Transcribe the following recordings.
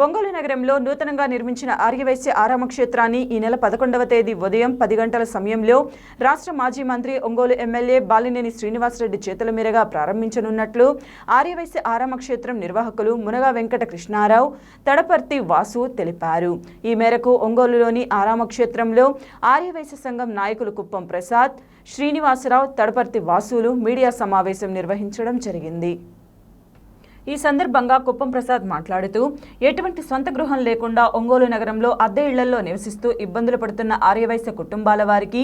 ఒంగోలు నగరంలో నూతనంగా నిర్మించిన ఆర్యవైశ్య ఆరామ క్షేత్రాన్ని ఈ నెల పదకొండవ తేదీ ఉదయం పది గంటల సమయంలో రాష్ట్ర మాజీ మంత్రి ఒంగోలు ఎమ్మెల్యే బాలినేని శ్రీనివాసరెడ్డి చేతుల మీదుగా ప్రారంభించనున్నట్లు ఆర్యవైశ్య ఆరామ క్షేత్రం నిర్వాహకులు మునగా వెంకట కృష్ణారావు తడపర్తి వాసు తెలిపారు. ఈ మేరకు ఒంగోలులోని ఆరామ క్షేత్రంలో ఆర్యవైశ్య సంఘం నాయకులు కుప్పం ప్రసాద్ శ్రీనివాసరావు తడపర్తి వాసులు మీడియా సమావేశం నిర్వహించడం జరిగింది. ఈ సందర్భంగా కుప్పం ప్రసాద్ మాట్లాడుతూ ఎటువంటి సొంత గృహం లేకుండా ఒంగోలు నగరంలో అద్దె ఇళ్ళలో నివసిస్తూ ఇబ్బందులు పడుతున్న ఆర్యవైశ్య కుటుంబాల వారికి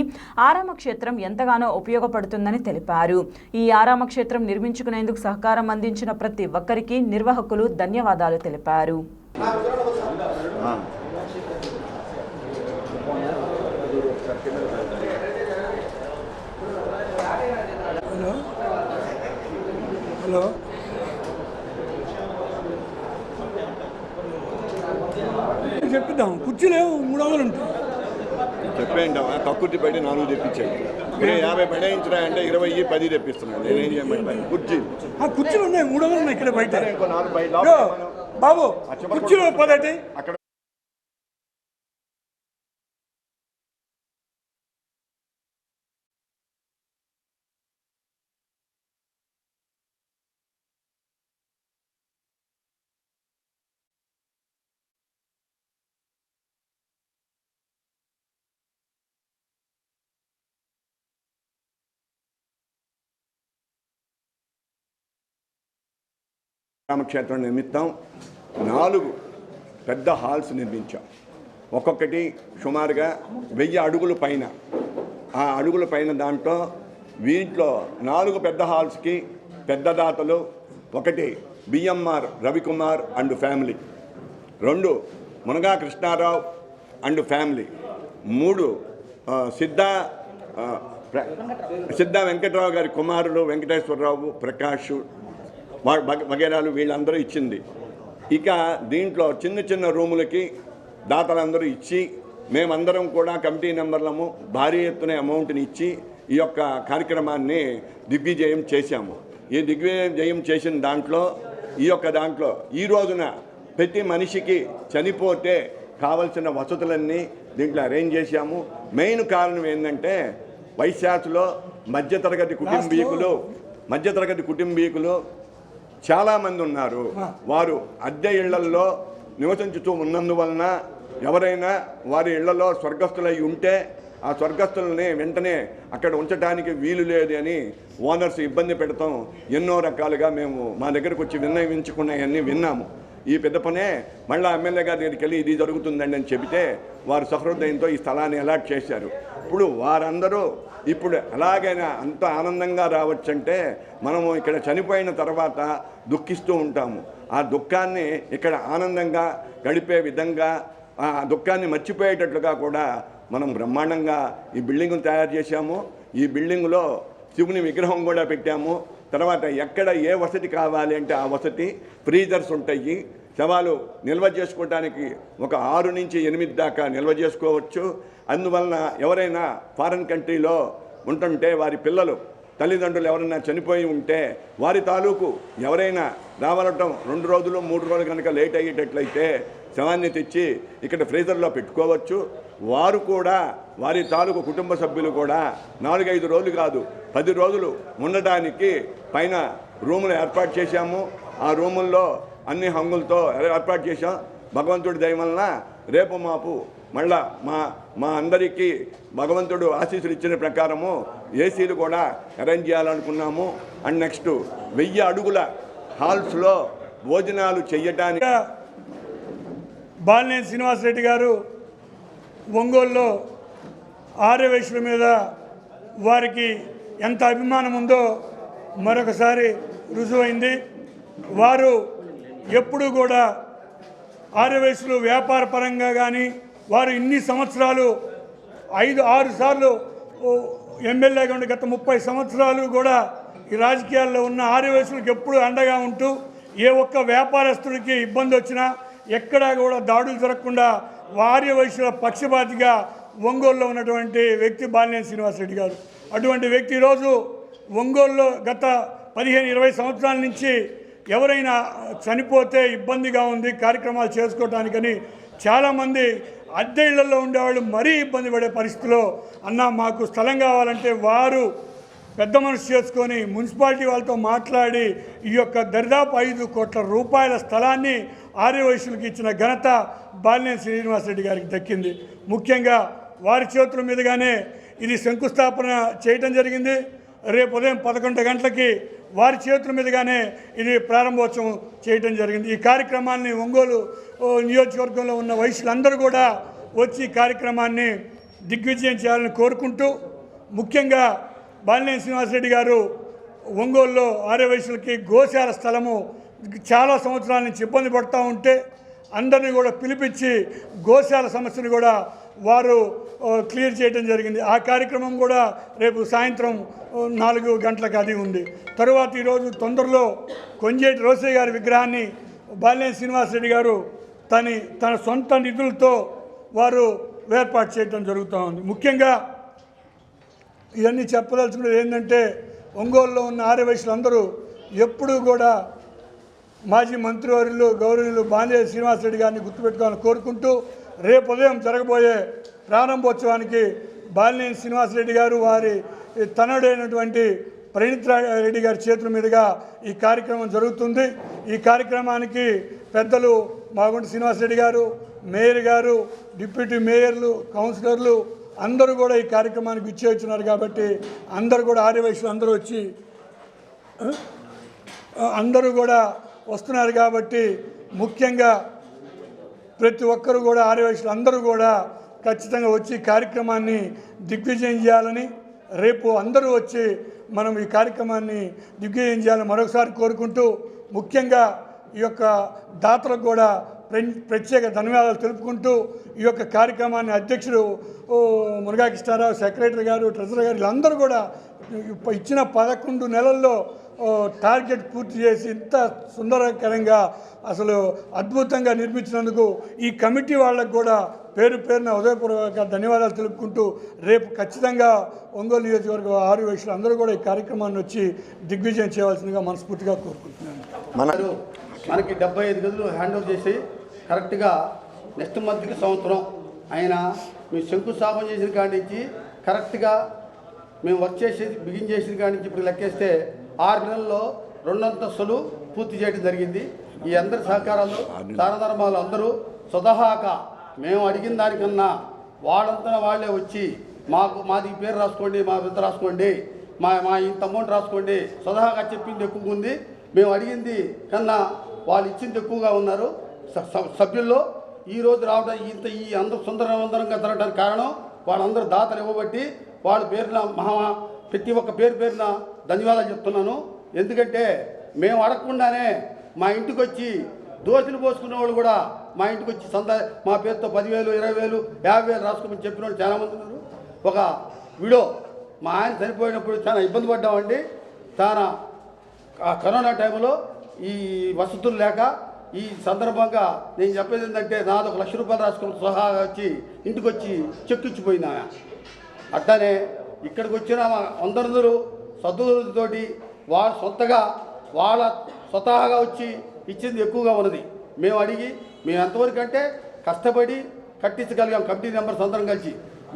ఆరామ క్షేత్రం ఎంతగానో ఉపయోగపడుతుందని తెలిపారు. ఈ ఆరామ క్షేత్రం నిర్మించుకునేందుకు సహకారం అందించిన ప్రతి ఒక్కరికి నిర్వాహకులు ధన్యవాదాలు తెలిపారు. హలో. హలో. చెప్పిద్దాం కుర్చీలేవు మూడు వందలు ఉంటాయి చెప్పేంటమ్మా కక్కుర్తి బయట నాలుగు తెప్పించాయి. మీరు యాభై పడేయించినా అంటే ఇరవై పది తెప్పిస్తున్నాను నేనేం చేయమంటాను? కుర్చీ. ఆ కుర్చీలు ఉన్నాయి మూడు వందలు ఉన్నాయి ఇక్కడ బయట. బాబు కుర్చీలో పదటి. అక్కడ రామక్షేత్రం నిమిత్తం నాలుగు పెద్ద హాల్స్ నిర్మించాం. ఒక్కొక్కటి సుమారుగా వెయ్యి అడుగుల పైన. ఆ అడుగుల పైన దాంట్లో వీటిలో నాలుగు పెద్ద హాల్స్కి పెద్ద దాతలు ఒకటి బిఎంఆర్ రవికుమార్ అండ్ ఫ్యామిలీ. రెండు మునగా కృష్ణారావు అండ్ ఫ్యామిలీ. మూడు సిద్ధ సిద్ధ వెంకట్రావు గారి కుమారుడు వెంకటేశ్వరరావు ప్రకాష్ వగేరాలు వీళ్ళందరూ ఇచ్చింది. ఇక దీంట్లో చిన్న చిన్న రూములకి దాతలందరూ ఇచ్చి మేమందరం కూడా కమిటీ నెంబర్లము భారీ ఎత్తున అమౌంట్ని ఇచ్చి ఈ యొక్క కార్యక్రమాన్ని దిగ్విజయం చేశాము. ఈ దిగ్విజయం చేసిన దాంట్లో ఈ యొక్క దాంట్లో ఈ రోజున ప్రతి మనిషికి చనిపోతే కావలసిన వసతులన్నీ దీంట్లో అరేంజ్ చేశాము. మెయిన్ కారణం ఏంటంటే వైశాఖలో మధ్యతరగతి కుటుంబీకులు మధ్యతరగతి కుటుంబీకులు చాలామంది ఉన్నారు. వారు అద్దె ఇళ్ళల్లో నివసించుతూ ఉన్నందువలన ఎవరైనా వారి ఇళ్ళలో స్వర్గస్థులై ఉంటే ఆ స్వర్గస్థులని వెంటనే అక్కడ ఉంచడానికి వీలు లేదు అని ఓనర్స్ ఇబ్బంది పెడతాం. ఎన్నో రకాలుగా మేము మా దగ్గరకు వచ్చి విన్నవించుకున్నాయన్నీ విన్నాము. ఈ పెద్ద పనే మళ్ళీ ఎమ్మెల్యే గారి దగ్గరికి వెళ్ళి ఇది జరుగుతుందండి అని చెబితే వారు సహృదయంతో ఈ స్థలాన్ని అలాట్ చేశారు. ఇప్పుడు వారందరూ ఇప్పుడు ఎలాగైనా అంత ఆనందంగా రావచ్చంటే మనము ఇక్కడ చనిపోయిన తర్వాత దుఃఖిస్తూ ఉంటాము. ఆ దుఃఖాన్ని ఇక్కడ ఆనందంగా గడిపే విధంగా ఆ దుఃఖాన్ని మర్చిపోయేటట్లుగా కూడా మనం బ్రహ్మాండంగా ఈ బిల్డింగ్ను తయారు చేశాము. ఈ బిల్డింగ్లో శివుని విగ్రహం కూడా పెట్టాము. తర్వాత ఎక్కడ ఏ వసతి కావాలి అంటే ఆ వసతి ఫ్రీజర్స్ ఉంటాయి. శవాలు నిల్వ చేసుకోవడానికి ఒక ఆరు నుంచి ఎనిమిది దాకా నిల్వ చేసుకోవచ్చు. అందువలన ఎవరైనా ఫారెన్ కంట్రీలో ఉంటుంటే వారి పిల్లలు తల్లిదండ్రులు ఎవరైనా చనిపోయి ఉంటే వారి తాలూకు ఎవరైనా రావలటం రెండు రోజులు మూడు రోజులు కనుక లేట్ అయ్యేటట్లయితే శవాన్ని తెచ్చి ఇక్కడ ఫ్రీజర్లో పెట్టుకోవచ్చు. వారు కూడా వారి తాలూకు కుటుంబ సభ్యులు కూడా నాలుగైదు రోజులు కాదు పది రోజులు ఉండడానికి పైన రూములు ఏర్పాటు చేశాము. ఆ రూముల్లో అన్ని హంగులతో ఏర్పాటు చేశాం. భగవంతుడి దయ వలన రేపు మాపు మళ్ళా మా మా అందరికీ భగవంతుడు ఆశీస్సులు ఇచ్చిన ప్రకారము ఏసీలు కూడా అరేంజ్ చేయాలనుకున్నాము. అండ్ నెక్స్ట్ వెయ్యి అడుగుల హాల్స్లో భోజనాలు చెయ్యటానికి బాలినేని శ్రీనివాసరెడ్డి గారు ఒంగోలులో ఆర్యవైశ్యుల మీద వారికి ఎంత అభిమానం ఉందో మరొకసారి రుజువైంది. వారు ఎప్పుడూ కూడా ఆర్యవైశ్యులు వ్యాపార పరంగా కానీ వారు ఇన్ని సంవత్సరాలు ఐదు ఆరు సార్లు ఎమ్మెల్యేగా ఉండి గత ముప్పై సంవత్సరాలు కూడా ఈ రాజకీయాల్లో ఉన్న ఆర్యవయసులకు ఎప్పుడూ అండగా ఉంటూ ఏ ఒక్క వ్యాపారస్తుడికి ఇబ్బంది వచ్చినా ఎక్కడా కూడా దాడులు జరగకుండా ఆర్యవయసుల పక్షపాతిగా ఒంగోలులో ఉన్నటువంటి వ్యక్తి బాలినేని శ్రీనివాసరెడ్డి గారు. అటువంటి వ్యక్తి ఈరోజు ఒంగోలులో గత పదిహేను ఇరవై సంవత్సరాల నుంచి ఎవరైనా చనిపోతే ఇబ్బందిగా ఉంది కార్యక్రమాలు చేసుకోవటానికని చాలామంది అద్దె ఇళ్ళలో ఉండేవాళ్ళు మరీ ఇబ్బంది పడే పరిస్థితిలో అన్న మాకు స్థలం కావాలంటే వారు పెద్ద మనసు చేసుకొని మున్సిపాలిటీ వాళ్ళతో మాట్లాడి ఈ యొక్క దరిదాపు ఐదు కోట్ల రూపాయల స్థలాన్ని ఆర్యవైశ్యులకు ఇచ్చిన ఘనత బాలినేని శ్రీనివాసరెడ్డి గారికి దక్కింది. ముఖ్యంగా వారి చేతుల మీదుగానే ఇది శంకుస్థాపన చేయటం జరిగింది. రేపు ఉదయం పదకొండు గంటలకి వారి చేతుల మీదుగానే ఇది ప్రారంభోత్సవం చేయటం జరిగింది. ఈ కార్యక్రమాన్ని ఒంగోలు నియోజకవర్గంలో ఉన్న వయసులందరూ కూడా వచ్చి కార్యక్రమాన్ని దిగ్విజయం చేయాలని కోరుకుంటూ ముఖ్యంగా బాలినేని శ్రీనివాసరెడ్డి గారు ఒంగోలులో ఆర్యవయసులకి గోశాల స్థలము చాలా సంవత్సరాల నుంచి ఇబ్బంది పడుతూ ఉంటే అందరినీ కూడా పిలిపించి గోశాల సమస్యను కూడా వారు క్లియర్ చేయడం జరిగింది. ఆ కార్యక్రమం కూడా రేపు సాయంత్రం నాలుగు గంటలకు అది ఉంది. తరువాత ఈరోజు తొందరలో కొంజేటి రోసయ్య గారి విగ్రహాన్ని బాలినేని శ్రీనివాసరెడ్డి గారు తని తన సొంత నిధులతో వారు ఏర్పాటు చేయడం జరుగుతూ ఉంది. ముఖ్యంగా ఇవన్నీ చెప్పదలుచుకున్నది ఏంటంటే ఒంగోలులో ఉన్న ఆర్యవయసులు వయసులందరూ ఎప్పుడూ కూడా మాజీ మంత్రివర్యులు గౌరవులు బాంజే శ్రీనివాసరెడ్డి గారిని గుర్తుపెట్టుకోవాలని కోరుకుంటూ రేపు ఉదయం జరగబోయే ప్రారంభోత్సవానికి బాలినేని శ్రీనివాసరెడ్డి గారు వారి తనడైనటువంటి ప్రణీత్ రెడ్డి గారి చేతుల మీదుగా ఈ కార్యక్రమం జరుగుతుంది. ఈ కార్యక్రమానికి పెద్దలు మాగుంటి శ్రీనివాసరెడ్డి గారు మేయర్ గారు డిప్యూటీ మేయర్లు కౌన్సిలర్లు అందరూ కూడా ఈ కార్యక్రమానికి విచ్చేస్తున్నారు కాబట్టి అందరూ కూడా ఆర్యవైశ్యులు అందరూ వచ్చి అందరూ కూడా వస్తున్నారు కాబట్టి ముఖ్యంగా ప్రతి ఒక్కరు కూడా ఆర్యవైశ్యులు అందరూ కూడా ఖచ్చితంగా వచ్చి కార్యక్రమాన్ని దిగ్విజయం చేయాలని రేపు అందరూ వచ్చి మనం ఈ కార్యక్రమాన్ని దిగ్విజయం చేయాలని మరొకసారి కోరుకుంటూ ముఖ్యంగా ఈ యొక్క దాతలకు కూడా ప్రత్యేక ధన్యవాదాలు తెలుపుకుంటూ ఈ యొక్క కార్యక్రమాన్ని అధ్యక్షుడు ఓ, మురుగా కృష్ణారావు సెక్రటరీ గారు ట్రెజరర్ గారు వీళ్ళందరూ కూడా ఇచ్చిన పదకొండు నెలల్లో టార్గెట్ పూర్తి చేసి ఇంత సుందరకరంగా అసలు అద్భుతంగా నిర్మించినందుకు ఈ కమిటీ వాళ్ళకు కూడా పేరు పేరున ఉదయపూర్వక ధన్యవాదాలు తెలుపుకుంటూ రేపు ఖచ్చితంగా ఒంగోలు నియోజకవర్గ ఆరు వయసులు అందరూ కూడా ఈ కార్యక్రమాన్ని వచ్చి దిగ్విజయం చేయవలసిందిగా మనస్ఫూర్తిగా కోరుకుంటున్నాను. మన మనకి డెబ్బై ఐదు గదులు హ్యాండ్ ఓవర్ చేసి కరెక్ట్గా నెక్స్ట్ మంత్కి సంవత్సరం ఆయన మేము శంకుస్థాపన చేసిన కాడి నుంచి కరెక్ట్గా మేము వర్క్ చేసి బిగిన్ చేసిన కాడి నుంచి ఇప్పుడు లెక్కేస్తే ఆరు నెలల్లో రెండంతస్తులు పూర్తి చేయడం జరిగింది. ఈ అందరి సహకారాలు దానధర్మాలు అందరూ స్వతహాక మేము అడిగిన దానికన్నా వాళ్ళంతా వాళ్ళే వచ్చి మాకు మాది పేరు రాసుకోండి మా పెద్ద రాసుకోండి మా మా ఇంత అమౌంట్ రాసుకోండి స్వతహాగా చెప్పింది ఎక్కువగా ఉంది. మేము అడిగింది కన్నా వాళ్ళు ఇచ్చింది ఎక్కువగా ఉన్నారు. స- స- సభ్యుల్లో ఈ రోజు రావడం ఇంత ఈ అందరూ సుందరవందరంగా జరగడానికి కారణం వాళ్ళందరూ దాతలు ఇవ్వబట్టి వాళ్ళ పేరున మహా ప్రతి ఒక్క పేరు పేరున ధన్యవాదాలు చెప్తున్నాను. ఎందుకంటే మేము అడగకుండానే మా ఇంటికి వచ్చి దోశలు పోసుకునే వాళ్ళు కూడా మా ఇంటికి వచ్చి సంత మా పేరుతో పదివేలు ఇరవై వేలు యాభై వేలు రాసుకోమని చెప్పిన వాళ్ళు చాలామంది ఉన్నారు. ఒక విడో మా ఆయన చనిపోయినప్పుడు చాలా ఇబ్బంది పడ్డామండి. చాలా కరోనా టైంలో ఈ వసతులు లేక ఈ సందర్భంగా నేను చెప్పేది ఏంటంటే నాది ఒక లక్ష రూపాయలు రాసుకుని సహా వచ్చి ఇంటికి వచ్చి చెక్ ఇచ్చిపోయింది ఆమె అట్లానే ఇక్కడికి వచ్చిన అందరందరూ సద్దుతోటి వాళ్ళ సొంతగా వాళ్ళ స్వతహాగా వచ్చి ఇచ్చింది ఎక్కువగా ఉన్నది. మేము అడిగి మేము ఎంతవరకు అంటే కష్టపడి కట్టించగలిగాం కమిటీ మెంబర్స్ అందరం కలిసి.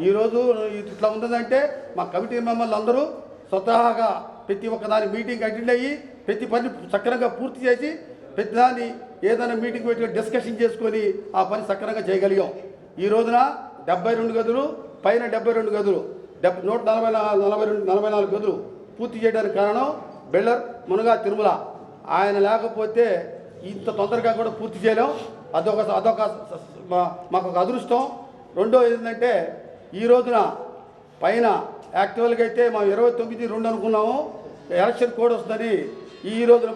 ఈరోజు ఇట్లా ఉందంటే మా కమిటీ మెంబర్లు అందరూ స్వతహాగా ప్రతి ఒక్క దాని మీటింగ్ అటెండ్ అయ్యి ప్రతి పని సక్రమంగా పూర్తి చేసి ప్రతి దాన్ని ఏదైనా మీటింగ్ పెట్టి డిస్కషన్ చేసుకొని ఆ పని సక్రమంగా చేయగలిగాం. ఈ రోజున డెబ్బై రెండు గదులు పైన డెబ్బై రెండు గదులు డెబ్ నూట నలభై నలభై రెండు నలభై నాలుగు గదులు పూర్తి చేయడానికి కారణం బిల్డర్ మునగా తిరుమల. ఆయన లేకపోతే ఇంత తొందరగా కూడా పూర్తి చేయలేం. అదొక అదొక స- మాకు ఒక అదృష్టం. రెండో ఏంటంటే ఈ రోజున పైన యాక్చువల్గా అయితే మేము ఇరవై తొమ్మిది రెండు అనుకున్నాము. ఎలక్షన్ కోడ్ వస్తుందని ఈ రోజున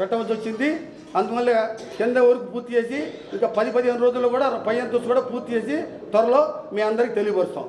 పెట్టవలసి వచ్చింది. అందువల్ల కింద వరకు పూర్తి చేసి ఇంకా పది పదిహేను రోజుల్లో కూడా పై అంతస్తు కూడా పూర్తి చేసి త్వరలో మీ అందరికీ తెలియపరుస్తాం.